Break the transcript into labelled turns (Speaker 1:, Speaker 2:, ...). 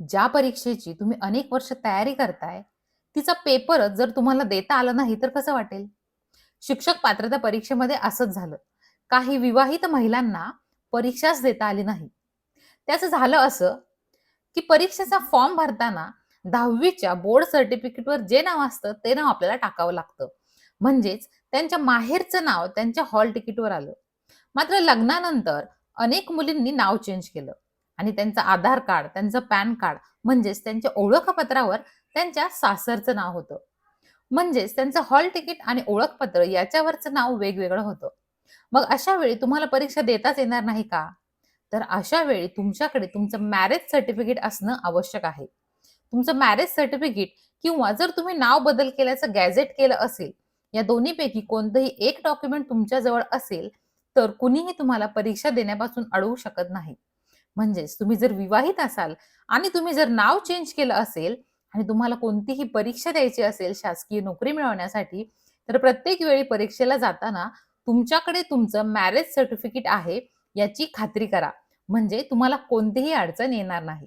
Speaker 1: ज्या परीक्षेची तुम्ही अनेक वर्ष तयारी करताय तिचा पेपरच जर तुम्हाला देता आलं नाही तर कसं वाटेल? शिक्षक पात्रता परीक्षेमध्ये असंच झालं. काही विवाहित महिलांना परीक्षाच देता आली नाही. त्याचं झालं असं की परीक्षेचा फॉर्म भरताना दहावीच्या बोर्ड सर्टिफिकेटवर जे नाव असतं ते नाव आपल्याला टाकावं लागतं. म्हणजेच त्यांच्या माहेरचं नाव त्यांच्या हॉल तिकीटवर आलं. मात्र लग्नानंतर अनेक मुलींनी नाव चेंज केलं. आणि त्यांचं आधार कार्ड त्यांचं पॅन कार्ड म्हणजेच त्यांच्या ओळखपत्रावर त्यांच्या सासरचं नाव होतं. म्हणजेच त्यांचं हॉल तिकीट आणि ओळखपत्र याच्यावरचं नाव वेगवेगळं होतं. मग अशा वेळी तुम्हाला परीक्षा देताच येणार नाही का? तर अशा वेळी तुमच्याकडे तुमचं मॅरेज सर्टिफिकेट असणं आवश्यक आहे. तुमचं मॅरेज सर्टिफिकेट किंवा जर तुम्ही नाव बदल केल्याचं गॅझेट केलं असेल या दोन्हीपैकी कोणतंही एक डॉक्युमेंट तुमच्याजवळ असेल तर कुणीही तुम्हाला परीक्षा देण्यापासून अडवू शकत नाही. म्हणजेच तुम्ही जर विवाहित असाल आणि तुम्ही जर नाव चेंज केलं असेल आणि तुम्हाला कोणतीही परीक्षा द्यायची असेल शासकीय नोकरी मिळवण्यासाठी तर प्रत्येक वेळी परीक्षेला जाताना तुमच्याकडे तुमचं मॅरेज सर्टिफिकेट आहे याची खात्री करा. म्हणजे तुम्हाला कोणतीही अडचण येणार नाही.